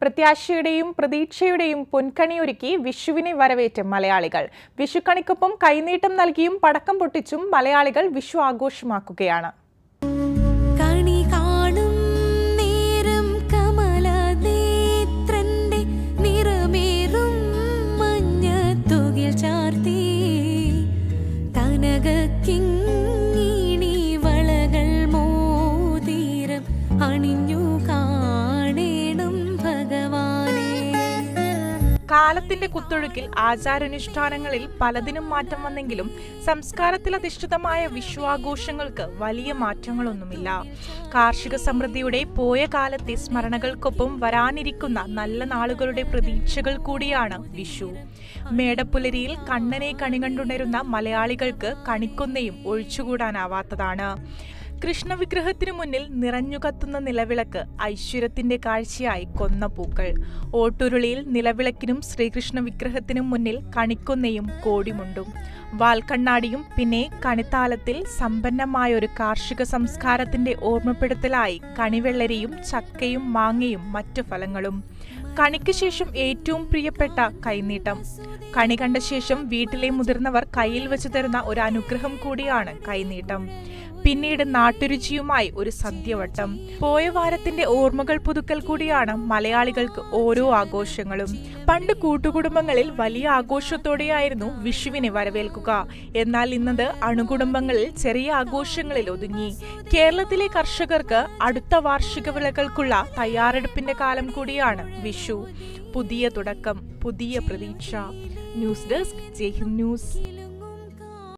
പ്രത്യാശയുടെയും പ്രതീക്ഷയുടെയും പൊൻകണിയൊരുക്കി വിഷുവിനെ വരവേറ്റ് മലയാളികൾ. വിഷുക്കണിക്കൊപ്പം കൈനീട്ടം നൽകിയും പടക്കം പൊട്ടിച്ചും മലയാളികൾ വിഷു ആഘോഷമാക്കുകയാണ്. കാലത്തിന്റെ കുത്തൊഴുക്കിൽ ആചാരാനുഷ്ഠാനങ്ങളിൽ പലതിനും മാറ്റം വന്നെങ്കിലും സംസ്കാരത്തിൽ അധിഷ്ഠിതമായ വിശ്വാഘോഷങ്ങൾക്ക് വലിയ മാറ്റങ്ങളൊന്നുമില്ല. കാർഷിക സമൃദ്ധിയുടെ പോയ കാലത്തെ സ്മരണകൾക്കൊപ്പം വരാനിരിക്കുന്ന നല്ല നാളുകളുടെ പ്രതീക്ഷകൾ കൂടിയാണ് വിഷു. മേടപ്പുലരിയിൽ കണ്ണനെ കണികണ്ടുണരുന്ന മലയാളികൾക്ക് കണിക്കൊന്നയും ഒഴിച്ചുകൂടാനാവാത്തതാണ്. കൃഷ്ണവിഗ്രഹത്തിനു മുന്നിൽ നിറഞ്ഞു കത്തുന്ന നിലവിളക്ക് ഐശ്വര്യത്തിന്റെ കാഴ്ചയായി കൊന്ന പൂക്കൾ. ഓട്ടുരുളിയിൽ നിലവിളക്കിനും ശ്രീകൃഷ്ണ വിഗ്രഹത്തിനും മുന്നിൽ കണിക്കൊന്നയും കോടിമുണ്ടും. വാൽക്കണ്ണാടിയും പിന്നെ കണിത്താലത്തിൽ സമ്പന്നമായ ഒരു കാർഷിക സംസ്കാരത്തിന്റെ ഓർമ്മപ്പെടുത്തലായി കണിവെള്ളരിയും ചക്കയും മാങ്ങയും മറ്റു ഫലങ്ങളും. കണിക്ക് ശേഷം ഏറ്റവും പ്രിയപ്പെട്ട കൈനീട്ടം. കണി കണ്ട ശേഷം വീട്ടിലെ മുതിർന്നവർ കയ്യിൽ വെച്ചു തരുന്ന ഒരു അനുഗ്രഹം കൂടിയാണ് കൈനീട്ടം. പിന്നീട് നാട്ടുരുചിയുമായി ഒരു സദ്യവട്ടം. പോയ വാരത്തിന്റെ ഓർമ്മകൾ പുതുക്കൽ കൂടിയാണ് മലയാളികൾക്ക് ഓരോ ആഘോഷങ്ങളും. പണ്ട് കൂട്ടുകുടുംബങ്ങളിൽ വലിയ ആഘോഷത്തോടെയായിരുന്നു വിഷുവിനെ വരവേൽക്കുക. എന്നാൽ ഇന്നത് അണുകുടുംബങ്ങളിൽ ചെറിയ ആഘോഷങ്ങളിൽ ഒതുങ്ങി. കേരളത്തിലെ കർഷകർക്ക് അടുത്ത വാർഷിക വിളകൾക്കുള്ള തയ്യാറെടുപ്പിന്റെ കാലം കൂടിയാണ് വിഷു. പുതിയ തുടക്കം പുതിയ പ്രതീക്ഷ. News desk Jaihind news.